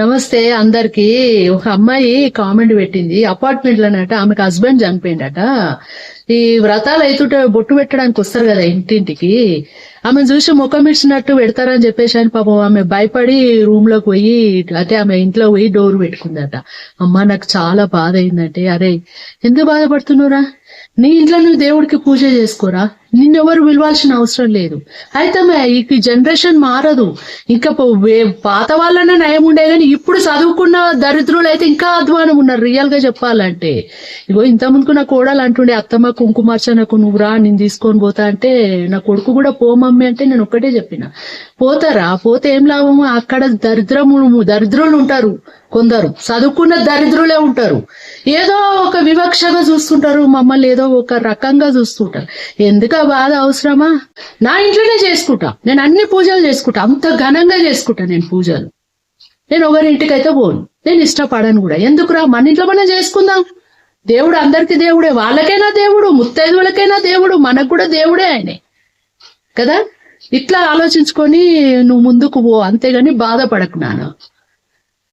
నమస్తే అందరికి. ఒక అమ్మాయి కామెంట్ పెట్టింది. అపార్ట్మెంట్ లోనట ఆమెకు హస్బెండ్ చనిపోయిందట ఈ వ్రతాలు అయితుంటే బొట్టు పెట్టడానికి వస్తారు కదా ఇంటింటికి. ఆమె చూసి ముఖం ఇచ్చినట్టు పెడతారని చెప్పేసి అని పాపం. ఆమె భయపడి రూమ్లోకి పోయి అంటే ఆమె ఇంట్లో పోయి డోర్ పెట్టుకుందట. అమ్మ నాకు చాలా బాధ అయిందంటే. అరే ఎందుకు బాధపడుతున్నారా నీ ఇంట్లో నువ్వు దేవుడికి పూజ చేసుకోరా? నిన్నెవరు పిలవాల్సిన అవసరం లేదు. అయితే ఈ జనరేషన్ మారదు. ఇంకా పో- వే- పాత వాళ్ళనే నయం ఉండే కానీ ఇప్పుడు చదువుకున్న దరిద్రులు అయితే ఇంకా అధ్వానం ఉన్నారు. రియల్గా చెప్పాలంటే. ఇగో ఇంత ముందుకు నా కోడలు అంటుండే అత్తమ్మ కుంకుమార్చనకు నువ్వు రా నేను తీసుకొని పోతా అంటే నా కొడుకు కూడా పో మమ్మీ అంటే నేను ఒక్కటే చెప్పిన. పోతారా? పోతే ఏం లాభము? అక్కడ దరిద్రము దరిద్రులు ఉంటారు కొందరు. చదువుకున్న దరిద్రులే ఉంటారు. ఏదో ఒక వివక్షగా చూస్తుంటారు. మమ్మల్ని ఏదో ఒక రకంగా చూస్తుంటారు. ఎందుకు ఇంట్లో బాధ అవసరమా? నా ఇంట్లోనే చేసుకుంటా. నేను అన్ని పూజలు చేసుకుంటా. అంత ఘనంగా చేసుకుంటా నేను పూజలు. నేను ఒకరి ఇంటికైతే పోను. నేను ఇష్టపడను కూడా. ఎందుకురా మన ఇంట్లో మనం చేసుకుందాం. దేవుడు అందరికి దేవుడే. వాళ్ళకైనా దేవుడు ముత్తైదువులకైనా దేవుడు. మనకు కూడా దేవుడే ఆయనే. కదా? ఇట్లా ఆలోచించుకొని నువ్వు ముందుకు పో. అంతేగాని బాధపడకు నాను